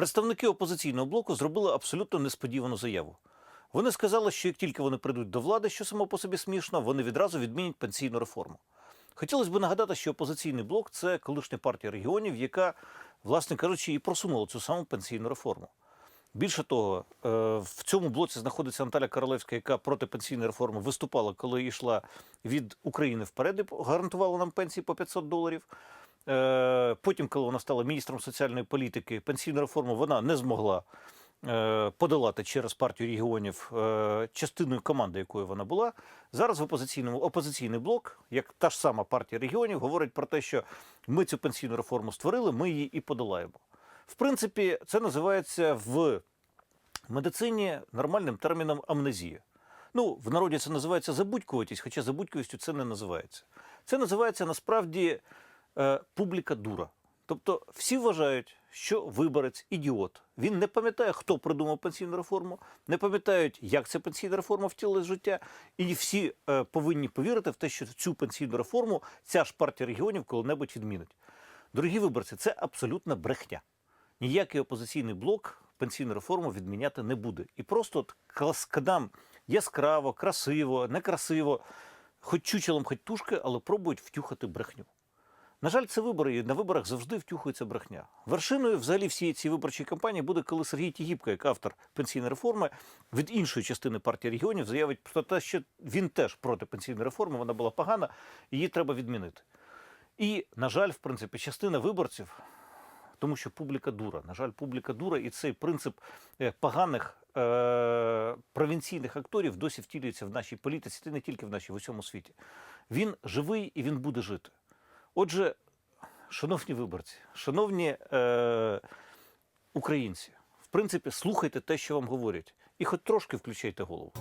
Представники опозиційного блоку зробили абсолютно несподівану заяву. Вони сказали, що як тільки вони прийдуть до влади, що само по собі смішно, вони відразу відмінять пенсійну реформу. Хотілося б нагадати, що опозиційний блок це колишня партія регіонів, яка, власне кажучи, і просунула цю саму пенсійну реформу. Більше того, е, в цьому блоці знаходиться Наталя Королевська, яка проти пенсійної реформи виступала, коли йшла від України вперед і гарантувала нам пенсії по 500 доларів. Е, Потім, коли вона стала міністром соціальної політики, пенсійну реформу вона не змогла е, подолати через партію регіонів е, частиною команди, якою вона була. Зараз в опозиційному опозиційний блок, як та ж сама партія регіонів, говорить про те, що ми цю пенсійну реформу створили, ми її і подолаємо. В принципі, це називається в медицині нормальним терміном амнезія. Ну, в народі це називається забудькуватість, хоча забудькувістю це не називається. Це називається насправді публіка дура. Тобто всі вважають, що виборець ідіот. Він не пам'ятає, хто придумав пенсійну реформу, не пам'ятають, як ця пенсійна реформа втілилась в життя, і всі е, повинні повірити в те, що цю пенсійну реформу ця ж партія регіонів коли-небудь відмінить. Дорогі виборці, це абсолютна брехня. Ніякий опозиційний блок пенсійну реформу відміняти не буде. І просто от каскадам яскраво, красиво, некрасиво, хоч чучелом, хоч тушки, але пробують втюхати брехню. На жаль, це вибори, і на виборах завжди втюхується брехня. Вершиною взагалі всієї цієї виборчої кампанії буде, коли Сергій Тігіпко, як автор пенсійної реформи, від іншої частини партії регіонів заявить про те, що він теж проти пенсійної реформи, вона була погана, її треба відмінити. І, на жаль, в принципі, частина виборців, тому що публіка дура. На жаль, публіка дура, і цей принцип е, поганих е- провінційних акторів досі втілюється в нашій політиці, та не тільки в нашій, в усьому світі. Він живий і він буде жити. Отже, шановні виборці, шановні е- українці, в принципі, слухайте те, що вам говорять, і хоч трошки включайте голову.